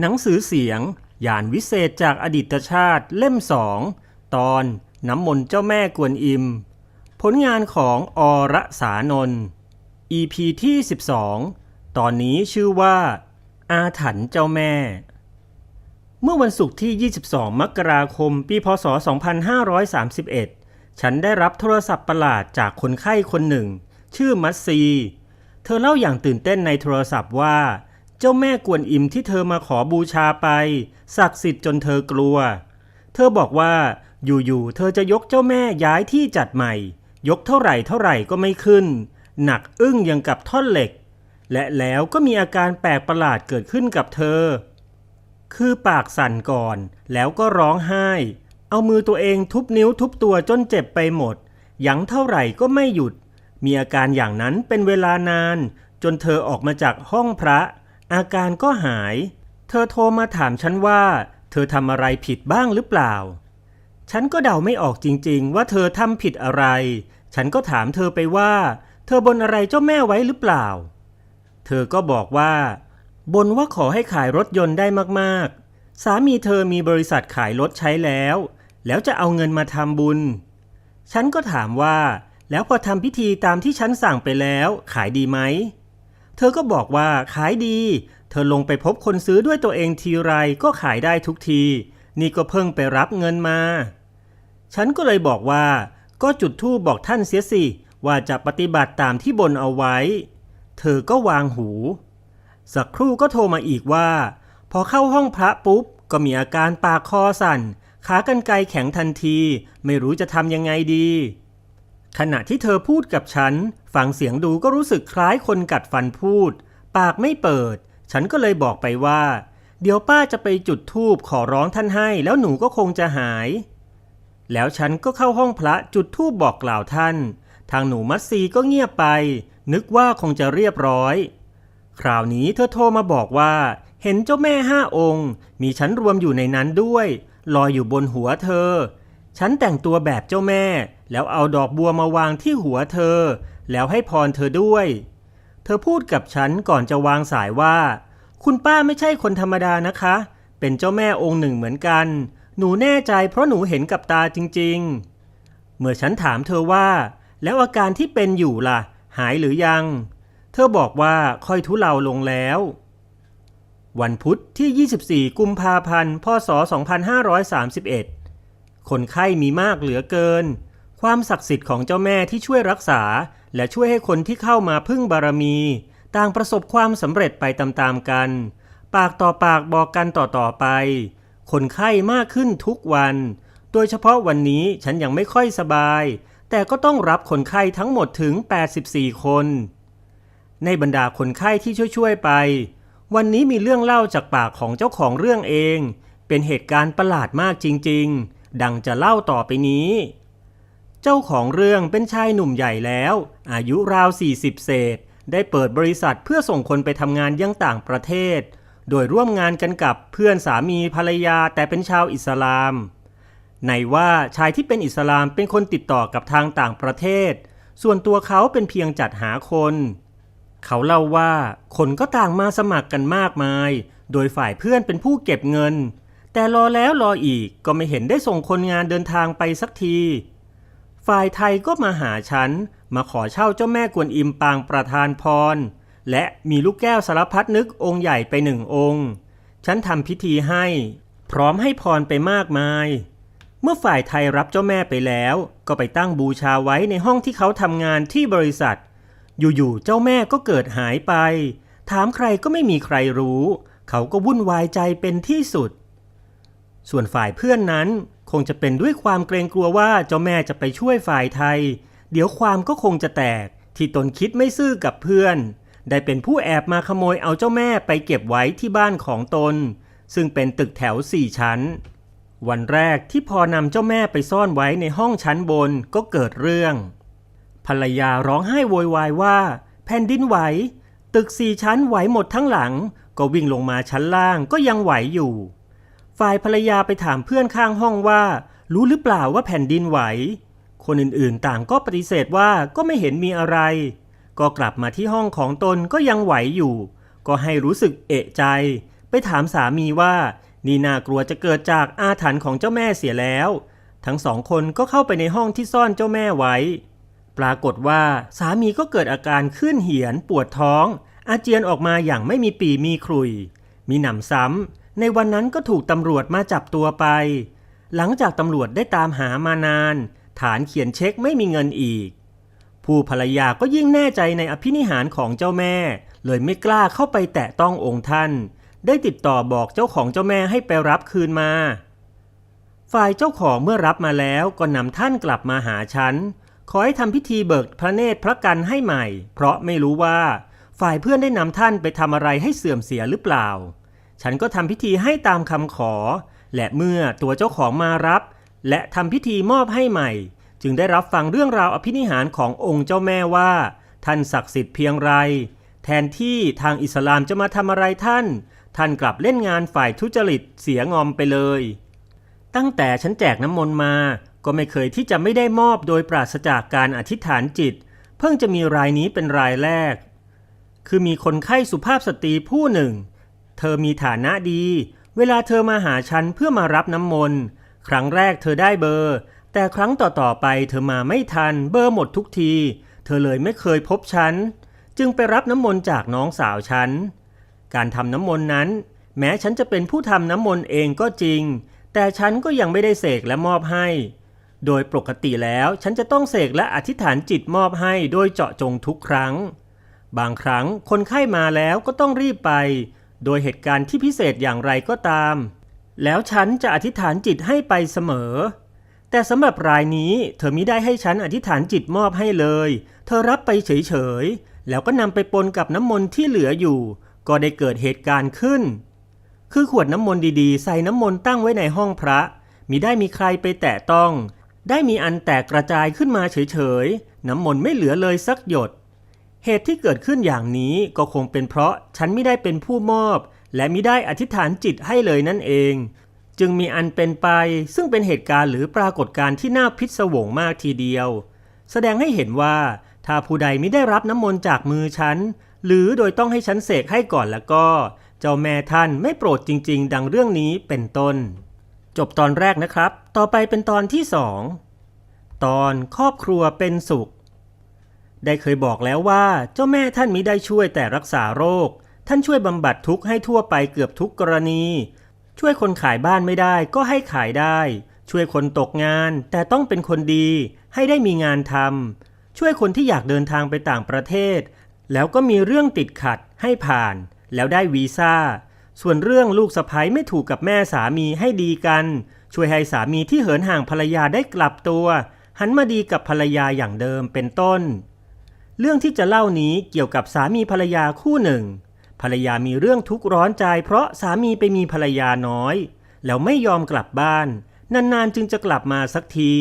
หนังสือเสียง ยานวิเศษจากอดีตชาติเล่มสองตอนน้ำมนต์เจ้าแม่กวนอิม ผลงานของอรสานนท์ EP ที่ 12 ตอนนี้ชื่อว่า อาถรรพ์เจ้าแม่ เมื่อวันศุกร์ที่ 22 มกราคม ปีพศ 2531 ฉันได้รับโทรศัพท์ประหลาดจากคนไข้คนหนึ่ง ชื่อมัตซี เธอเล่าอย่างตื่นเต้นในโทรศัพท์ว่า เจ้าแม่กวนอิมที่เธอมาขอบูชาไป ศักดิ์สิทธิ์จนเธอกลัว เธอบอกว่าอยู่ๆเธอจะยกเจ้าแม่ย้ายที่จัดใหม่ ยกเท่าไหร่เท่าไหร่ก็ไม่ขึ้น หนักอึ้งยังกับท่อนเหล็ก และแล้วก็มีอาการแปลกประหลาดเกิดขึ้นกับเธอ คือปากสั่นก่อนแล้วก็ร้องไห้ เอามือตัวเองทุบนิ้วทุบตัวจนเจ็บไปหมด ยังเท่าไหร่ก็ไม่หยุด มีอาการอย่างนั้นเป็นเวลานาน จนเธอออกมาจากห้องพระ อาการก็หาย เธอโทรมาถามฉันว่า เธอทำอะไรผิดบ้างหรือเปล่า ฉันก็เดาไม่ออกจริงๆ ว่าเธอทำผิดอะไร ฉันก็ถามเธอไปว่า เธอบนอะไรเจ้าแม่ไว้หรือเปล่า เธอก็บอกว่าบนว่าขอให้ขายรถยนต์ได้มากๆ สามีเธอมีบริษัทขายรถใช้แล้ว แล้วจะเอาเงินมาทำบุญ ฉันก็ถามว่า แล้วพอทำพิธีตามที่ฉันสั่งไปแล้วขายดีไหม เธอก็บอกว่าขายดี เธอลงไปพบคนซื้อด้วยตัวเองทีไรก็ขายได้ทุกที นี่ก็เพิ่งไปรับเงินมา ฉันก็เลยบอกว่า ก็จุดธูปบอกท่านเสียสิ ว่าจะปฏิบัติตามที่บนเอาไว้ เธอก็วางหู สักครู่ก็โทรมาอีกว่า พอเข้าห้องพระปุ๊บ ก็มีอาการปากคอสั่น ขากรรไกรแข็งทันที ไม่รู้จะทำยังไงดี ขณะที่เธอพูดกับฉัน ฟังเสียงดูก็รู้สึกคล้ายคนกัดฟันพูด ปากไม่เปิด ฉันก็เลยบอกไปว่า เดี๋ยวป้าจะไปจุดธูปขอร้องท่านให้ แล้วหนูก็คงจะหาย แล้วฉันก็เข้าห้องพระจุดธูปบอกกล่าวท่าน ทางหนูมัตซีก็เงียบไป นึกว่าคงจะเรียบร้อย คราวนี้เธอโทรมาบอกว่า เห็นเจ้าแม่ห้าองค์ มีฉันรวมอยู่ในนั้นด้วย ลอยอยู่บนหัวเธอ ฉันแต่งตัวแบบเจ้าแม่ แล้วเอาดอกบัวมาวางที่หัวเธอ แล้วให้พรเธอด้วย เธอพูดกับฉันก่อนจะวางสายว่า คุณป้าไม่ใช่คนธรรมดานะคะ เป็นเจ้าแม่องค์หนึ่งเหมือนกัน หนูแน่ใจเพราะหนูเห็นกับตาจริง ๆ เมื่อฉันถามเธอว่า แล้วอาการที่เป็นอยู่ล่ะ หายหรือยัง เธอบอกว่าค่อยทุเลาลงแล้ว วันพุธที่ 24 กุมภาพันธ์ พศ 2531 คนไข้มีมากเหลือเกิน ความศักดิ์สิทธิ์ของเจ้าแม่ที่ช่วยรักษา และช่วยให้คนที่เข้ามาพึ่งบารมีต่างประสบความสำเร็จไปตามๆกัน ปากต่อปากบอกกันต่อๆไป คนไข้มากขึ้นทุกวัน โดยเฉพาะวันนี้ฉันยังไม่ค่อยสบาย แต่ก็ต้องรับคนไข้ทั้งหมดถึง 84 คน ในบรรดาคนไข้ที่ช่วยๆไป วันนี้มีเรื่องเล่าจากปากของเจ้าของเรื่องเอง เป็นเหตุการณ์ประหลาดมากจริงๆ ดังจะเล่าต่อไปนี้ เจ้าของเรื่องเป็นชายหนุ่มใหญ่แล้ว อายุราว 40 เศษ ได้เปิดบริษัทเพื่อส่งคนไปทำงานยังต่างประเทศ โดยร่วมงานกันกับเพื่อนสามีภรรยาแต่เป็นชาวอิสลามในว่าชายที่เป็นอิสลามเป็นคนติดต่อกับทางต่างประเทศ ส่วนตัวเขาเป็นเพียงจัดหาคน เขาเล่าว่าคนก็ต่างมาสมัครกันมากมาย โดยฝ่ายเพื่อนเป็นผู้เก็บเงิน แต่รอแล้วรออีกก็ไม่เห็นได้ส่งคนงานเดินทางไปสักที ฝ่ายไทยก็มาหาฉัน มาขอเช่าเจ้าแม่กวนอิมปางประธานพร และมีลูกแก้วสารพัดนึกองค์ใหญ่ไปหนึ่งองค์ ฉันทำพิธีให้ พร้อมให้พรไปมากมาย เมื่อฝ่ายไทยรับเจ้าแม่ไปแล้ว ก็ไปตั้งบูชาไว้ในห้องที่เขาทำงานที่บริษัท อยู่ๆเจ้าแม่ก็เกิดหายไป ถามใครก็ไม่มีใครรู้ เขาก็วุ่นวายใจเป็นที่สุด ส่วนฝ่ายเพื่อนนั้นคงจะเป็นด้วยความเกรงกลัวว่าเจ้าแม่จะไปช่วยฝ่ายไทย เดี๋ยวความก็คงจะแตกที่ตนคิดไม่ซื่อกับเพื่อน ได้เป็นผู้แอบมาขโมยเอาเจ้าแม่ไปเก็บไว้ที่บ้านของตน ซึ่งเป็นตึกแถวสี่ชั้น วันแรกที่พอนำเจ้าแม่ไปซ่อนไว้ในห้องชั้นบนก็เกิดเรื่อง ภรรยาร้องไห้โวยวายว่า แผ่นดินไหว ตึกสี่ชั้นไหวหมดทั้งหลัง ก็วิ่งลงมาชั้นล่างก็ยังไหวอยู่ ฝ่ายภรรยาไปถามเพื่อนข้างห้องว่า รู้หรือเปล่าว่าแผ่นดินไหว คนอื่นๆต่างก็ปฏิเสธว่าก็ไม่เห็นมีอะไร ก็กลับมาที่ห้องของตนก็ยังไหวอยู่ ก็ให้รู้สึกเอะใจ ไปถามสามีว่า นี่น่ากลัวจะเกิดจากอาถรรพ์ของเจ้าแม่เสียแล้ว ทั้งสองคนก็เข้าไปในห้องที่ซ่อนเจ้าแม่ไว้ ปรากฏว่าสามีก็เกิดอาการขึ้นเหียนปวดท้อง อาเจียนออกมาอย่างไม่มีปีมีครุย มีหนำซ้ำ ในวันนั้นก็ถูกตำรวจมาจับตัวไป หลังจากตำรวจได้ตามหามานาน ฐานเขียนเช็คไม่มีเงินอีก ผู้ภรรยาก็ยิ่งแน่ใจในอภินิหารของเจ้าแม่ เลยไม่กล้าเข้าไปแตะต้ององค์ท่าน ได้ติดต่อบอกเจ้าของเจ้าแม่ให้ไปรับคืนมา ฝ่ายเจ้าของเมื่อรับมาแล้วก็นำท่านกลับมาหาฉัน ขอให้ทำพิธีเบิกพระเนตรพระกันให้ใหม่ เพราะไม่รู้ว่า ฝ่ายเพื่อนได้นำท่านไปทำอะไรให้เสื่อมเสียหรือเปล่า ฉันก็ทำพิธีให้ตามคำขอ และเมื่อตัวเจ้าของมารับ และทำพิธีมอบให้ใหม่ จึงได้รับฟังเรื่องราวอภินิหารขององค์เจ้าแม่ว่า ท่านศักดิ์สิทธิ์เพียงไร แทนที่ทางอิสลามจะมาทำอะไรท่าน ท่านกลับเล่นงานฝ่ายทุจริตเสียงอมไปเลย ตั้งแต่ฉันแจกน้ำมนต์มา ก็ไม่เคยที่จะไม่ได้มอบโดยปราศจากการอธิษฐานจิต เพิ่งจะมีรายนี้เป็นรายแรก คือมีคนไข้สุภาพสตรีผู้หนึ่ง เธอมีฐานะดี เวลาเธอมาหาฉันเพื่อมารับน้ำมนต์ ครั้งแรกเธอได้เบอร์ แต่ครั้งต่อๆไปเธอมาไม่ทันเบอร์หมดทุกที เธอเลยไม่เคยพบฉัน จึงไปรับน้ำมนต์จากน้องสาวฉัน การทำน้ำมนต์นั้น แม้ฉันจะเป็นผู้ทำน้ำมนต์เองก็จริง แต่ฉันก็ยังไม่ได้เสกและมอบให้ โดยปกติแล้วฉันจะต้องเสกและอธิษฐานจิตมอบให้โดยเจาะจงทุกครั้ง บางครั้งคนไข้มาแล้วก็ต้องรีบไป โดยเหตุการณ์ที่พิเศษอย่างไรก็ตาม แล้วฉันจะอธิษฐานจิตให้ไปเสมอ แต่สำหรับรายนี้เธอมิได้ให้ฉันอธิษฐานจิตมอบให้เลย เธอรับไปเฉยๆ แล้วก็นำไปปนกับน้ำมนต์ที่เหลืออยู่ ก็ได้เกิดเหตุการณ์ขึ้น คือขวดน้ำมนต์ดีๆ ใส่น้ำมนต์ตั้งไว้ในห้องพระ มิได้มีใครไปแตะต้อง ได้มีอันแตกกระจายขึ้นมาเฉยๆ น้ำมนต์ไม่เหลือเลยสักหยด เหตุที่เกิดขึ้นอย่างนี้ก็คงเป็นเพราะฉันไม่ได้เป็นผู้มอบ และมิได้อธิษฐานจิตให้เลยนั่นเอง จึงมีอันเป็นไปซึ่งเป็นเหตุการณ์หรือปรากฏการณ์ที่น่าพิศวงมากทีเดียว แสดงให้เห็นว่าถ้าผู้ใดไม่ได้รับน้ำมนต์จากมือฉัน หรือโดยต้องให้ฉันเสกให้ก่อนแล้วก็ เจ้าแม่ท่านไม่โปรดจริง ๆ ดังเรื่องนี้เป็นต้น จบตอนแรกนะครับ ต่อไปเป็นตอนที่สองตอนครอบครัวเป็นสุข ได้เคยบอกแล้วว่าเจ้าแม่ท่านมิได้ช่วยแต่รักษาโรค ท่านช่วยบำบัดทุกข์ให้ทั่วไปเกือบทุกกรณี ช่วยคนขายบ้านไม่ได้ก็ให้ขายได้ ช่วยคนตกงานแต่ต้องเป็นคนดี ให้ได้มีงานทำช่วยคนที่อยากเดินทางไปต่างประเทศ แล้วก็มีเรื่องติดขัดให้ผ่าน แล้วได้วีซ่า ส่วนเรื่องลูกสะใภ้ไม่ถูกกับแม่สามีให้ดีกัน ช่วยให้สามีที่เหินห่างภรรยาได้กลับตัว หันมาดีกับภรรยาอย่างเดิมเป็นต้น เรื่องที่จะเล่านี้เกี่ยวกับสามีภรรยาคู่หนึ่ง ภรรยามีเรื่องทุกข์ร้อนใจ เพราะสามีไปมีภรรยาน้อย แล้วไม่ยอมกลับบ้าน นานๆจึงจะกลับมาสักที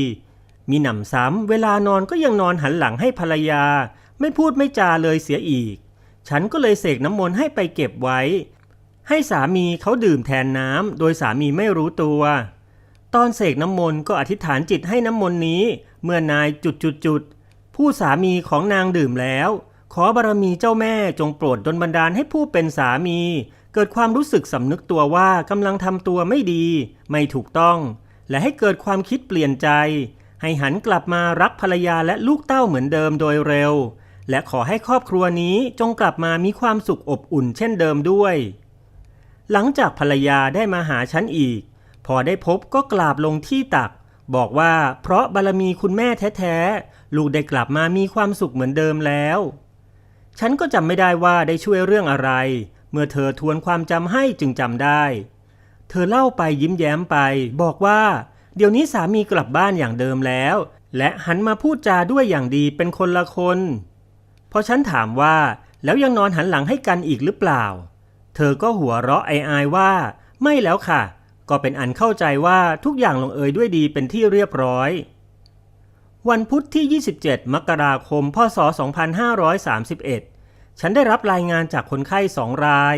มีหนำซ้ำเวลานอนก็ยังนอนหันหลังให้ภรรยา ไม่พูดไม่จาเลยเสียอีก ฉันก็เลยเสกน้ำมนต์ให้ไปเก็บไว้ ให้สามีเขาดื่มแทนน้ำโดยสามีไม่รู้ตัว ตอนเสกน้ำมนต์ก็อธิษฐานจิตให้น้ำมนต์นี้ เมื่อนายจุดจุดจุด ผู้สามีของนางดื่มแล้ว ขอบารมีเจ้าแม่จงโปรดดลบันดาลให้ผู้เป็นสามี เกิดความรู้สึกสำนึกตัวว่ากำลังทำตัวไม่ดี ไม่ถูกต้อง และให้เกิดความคิดเปลี่ยนใจ ให้หันกลับมารักภรรยาและลูกเต้าเหมือนเดิมโดยเร็ว และขอให้ครอบครัวนี้จงกลับมามีความสุขอบอุ่นเช่นเดิมด้วย หลังจากภรรยาได้มาหาฉันอีก พอได้พบก็กราบลงที่ตักบอกว่าเพราะบารมีคุณแม่แท้ ลูกได้กลับมามีความสุขเหมือนเดิมแล้ว ฉันก็จำไม่ได้ว่าได้ช่วยเรื่องอะไร เมื่อเธอทวนความจำให้จึงจำได้ เธอเล่าไปยิ้มแย้มไป บอกว่า เดี๋ยวนี้สามีกลับบ้านอย่างเดิมแล้ว และหันมาพูดจาด้วยอย่างดีเป็นคนละคนพอฉันถามว่าแล้วยังนอนหันหลังให้กันอีกหรือเปล่า เธอก็หัวเราะอายว่า ไม่แล้วค่ะ ก็เป็นอันเข้าใจว่าทุกอย่างลงเอยด้วยดีเป็นที่เรียบร้อย วันพุธที่ 27 มกราคม พศ 2531 ฉันได้รับรายงานจากคนไข้สองราย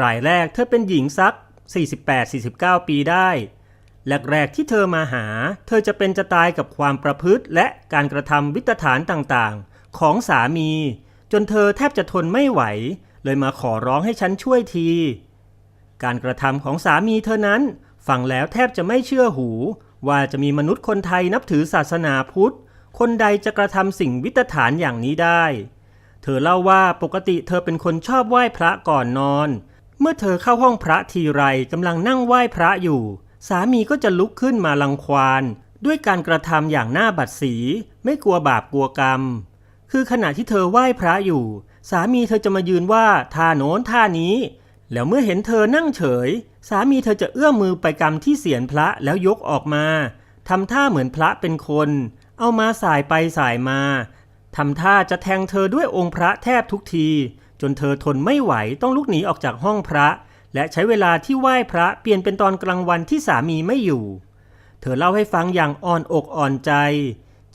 รายแรกเธอเป็นหญิงสัก 48-49 ปีได้ แรกๆที่เธอมาหา เธอจะเป็นจะตายกับความประพฤติและการกระทำวิตฐานต่างๆ ของสามี จนเธอแทบจะทนไม่ไหว เลยมาขอร้องให้ฉันช่วยที การกระทำของสามีเธอนั้น ฟังแล้วแทบจะไม่เชื่อหู ว่าจะมีมนุษย์คนไทยนับถือศาสนาพุทธ คนใดจะกระทำสิ่งวิตฐานอย่างนี้ได้ เธอเล่าว่าปกติเธอเป็นคนชอบไหว้พระก่อนนอน เมื่อเธอเข้าห้องพระทีไรกำลังนั่งไหว้พระอยู่ สามีก็จะลุกขึ้นมาลังควานด้วยการกระทำอย่างหน้าบัดสี ไม่กลัวบาปกลัวกรรม คือขณะที่เธอไหว้พระอยู่ สามีเธอจะมายืนว่าท่าโน้นท่านี้ แล้วเมื่อเห็นเธอนั่งเฉย สามีเธอจะเอื้อมมือไปกำที่เสียนพระแล้วยกออกมาทำท่าเหมือนพระเป็นคน เอามาสายไปสายมาทำท่าจะแทงเธอด้วยองค์พระแทบทุกที จนเธอทนไม่ไหวต้องลุกหนีออกจากห้องพระ และใช้เวลาที่ไหว้พระเปลี่ยนเป็นตอนกลางวันที่สามีไม่อยู่ เธอเล่าให้ฟังอย่างอ่อนอกอ่อนใจ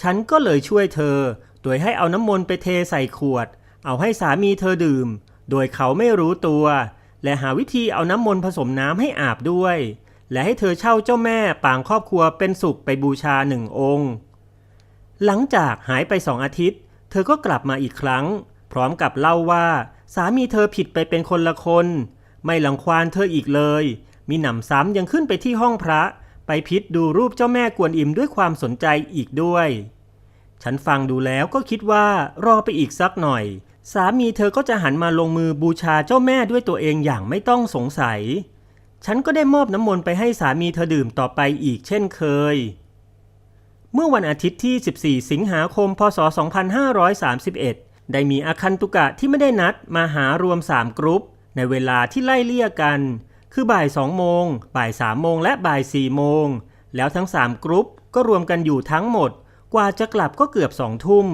ฉันก็เลยช่วยเธอ โดยให้เอาน้ำมนต์ไปเทใส่ขวด เอาให้สามีเธอดื่ม โดยเขาไม่รู้ตัว และหาวิธีเอาน้ำมนต์ผสมน้ำให้อาบด้วย และให้เธอเช่าเจ้าแม่ปางครอบครัวเป็นสุขไปบูชาหนึ่งองค์ หลังจากหายไปสองอาทิตย์ เธอก็กลับมาอีกครั้ง พร้อมกับเล่าว่า สามีเธอผิดไปเป็นคนละคน ไม่หลังควานเธออีกเลย มีหนำซ้ำยังขึ้นไปที่ห้องพระ ไปพิษดูรูปเจ้าแม่กวนอิมด้วยความสนใจอีกด้วย ฉันฟังดูแล้วก็คิดว่ารอไปอีกสักหน่อย สามีเธอก็จะหันมาลงมือบูชาเจ้าแม่ด้วยตัวเองอย่างไม่ต้องสงสัย ฉันก็ได้มอบน้ำมนต์ไปให้สามีเธอดื่มต่อไปอีกเช่นเคย เมื่อวันอาทิตย์ที่ 14 สิงหาคม พศ 2531 ได้มีอาคันตุกะที่ไม่ได้นัดมาหารวม 3 กรุ๊ป ในเวลาที่ไล่เลี่ยกัน คือบ่าย 2 โมง บ่าย 3 โมง และบ่าย 4 โมง แล้วทั้ง 3 กรุ๊ปก็รวมกันอยู่ทั้งหมด กว่าจะกลับก็เกือบ 2 ทุ่ม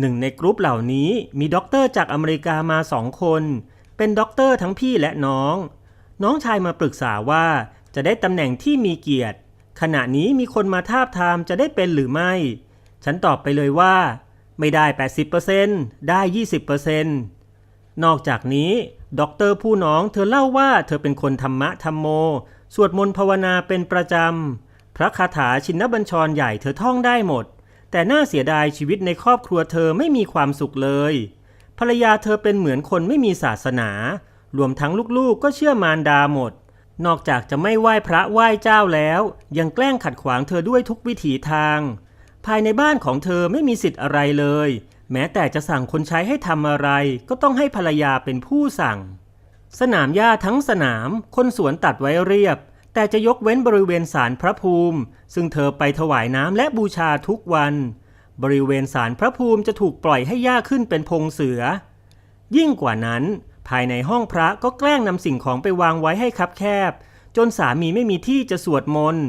หนึ่งในกรุ๊ปเหล่านี้มีด็อกเตอร์จากอเมริกามาสองคน เป็นด็อกเตอร์ทั้งพี่และน้อง น้องชายมาปรึกษาว่าจะได้ตำแหน่งที่มีเกียรติ ขณะนี้มีคนมาทาบทามจะได้เป็นหรือไม่ ฉันตอบไปเลยว่า ไม่ได้ 80%ได้ 20%นอกจากนี้ด็อกเตอร์ผู้น้องเธอเล่าว่าเธอเป็นคนธรรมะธรรมโม สวดมนต์ภาวนาเป็นประจำ พระคาถาชินบัญชรใหญ่เธอท่องได้หมด แต่น่าเสียดายชีวิตในครอบครัวเธอไม่มีความสุขเลย ภรรยาเธอเป็นเหมือนคนไม่มีศาสนา รวมทั้งลูกๆก็เชื่อมารดาหมด นอกจากจะไม่ไหว้พระไหว้เจ้าแล้ว ยังแกล้งขัดขวางเธอด้วยทุกวิถีทาง ภายในบ้านของเธอไม่มีสิทธิ์อะไรเลย แม้แต่จะสั่งคนใช้ให้ทำอะไร ก็ต้องให้ภรรยาเป็นผู้สั่ง สนามหญ้าทั้งสนาม คนสวนตัดไว้เรียบ แต่จะยกเว้นบริเวณศาลพระภูมิ ซึ่งเธอไปถวายน้ำและบูชาทุกวัน บริเวณศาลพระภูมิจะถูกปล่อยให้หญ้าขึ้นเป็นพงเสือ ยิ่งกว่านั้น ภายในห้องพระก็แกล้งนำสิ่งของไปวางไว้ให้คับแคบ จนสามีไม่มีที่จะสวดมนต์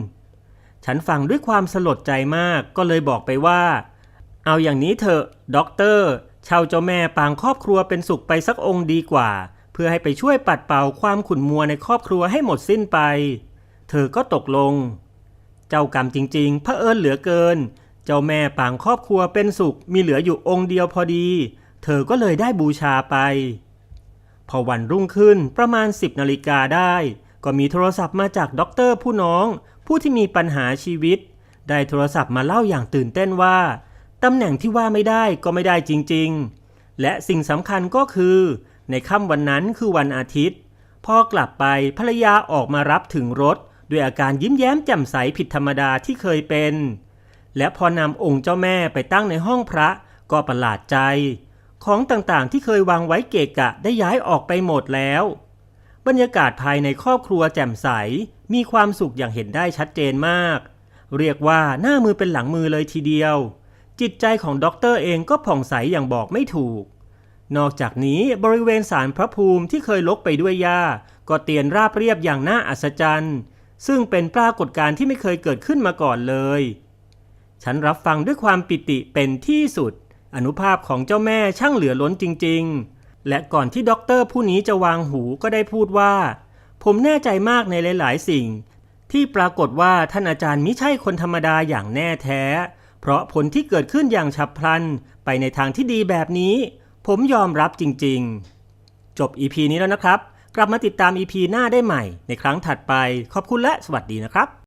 ฉันฟังด้วยความสลดใจมากก็เลยบอกไปว่า เอาอย่างนี้เถอะด็อกเตอร์ช่าเจ้าแม่ปางครอบครัวเป็นสุขไปสักองค์ดีกว่า เพื่อให้ไปช่วยปัดเป่าความขุ่นมัวในครอบครัวให้หมดสิ้นไป เธอก็ตกลง เจ้ากรรมจริงๆพระเอิญเหลือเกิน เจ้าแม่ปางครอบครัวเป็นสุขมีเหลืออยู่องค์เดียวพอดี เธอก็เลยได้บูชาไป พอวันรุ่งขึ้นประมาณ 10นาฬิกาได้ ก็มีโทรศัพท์มาจากด็อกเตอร์ผู้น้อง ผู้ที่มีปัญหาชีวิต ได้โทรศัพท์มาเล่าอย่างตื่นเต้นว่าตำแหน่งที่ว่าไม่ได้ก็ไม่ได้จริงๆ และสิ่งสำคัญก็คือ ในค่ำวันนั้นคือวันอาทิตย์ พอกลับไปภรรยาออกมารับถึงรถ ด้วยอาการยิ้มแย้มแจ่มใสผิดธรรมดาที่เคยเป็น และพอนำองค์เจ้าแม่ไปตั้งในห้องพระก็ประหลาดใจ ของต่างๆที่เคยวางไว้เกะกะได้ย้ายออกไปหมดแล้ว บรรยากาศภายในครอบครัวแจ่มใสมีความสุขอย่างเห็นได้ชัดเจนมาก เรียกว่าหน้ามือเป็นหลังมือเลยทีเดียว จิตใจของด็อกเตอร์เองก็ผ่องใสอย่างบอกไม่ถูกนอกจากนี้บริเวณศาลพระภูมิที่เคยลกไปด้วยหญ้า ก็เตียนราบเรียบอย่างน่าอัศจรรย์ ซึ่งเป็นปรากฏการณ์ที่ไม่เคยเกิดขึ้นมาก่อนเลย ฉันรับฟังด้วยความปิติเป็นที่สุด อนุภาพของเจ้าแม่ช่างเหลือล้นจริง ๆ และก่อนที่ด็อกเตอร์ผู้นี้จะวางหูก็ได้พูดว่า ผมแน่ใจมากในหลาย ๆ สิ่ง ที่ปรากฏว่าท่านอาจารย์มิใช่คนธรรมดาอย่างแน่แท้ เพราะผลที่เกิดขึ้นอย่างฉับพลัน ไปในทางที่ดีแบบนี้ ผมยอมรับจริง ๆ จบ EP นี้แล้วนะครับ กลับมาติดตาม EP หน้าได้ใหม่ในครั้งถัดไป ขอบคุณและสวัสดีนะครับ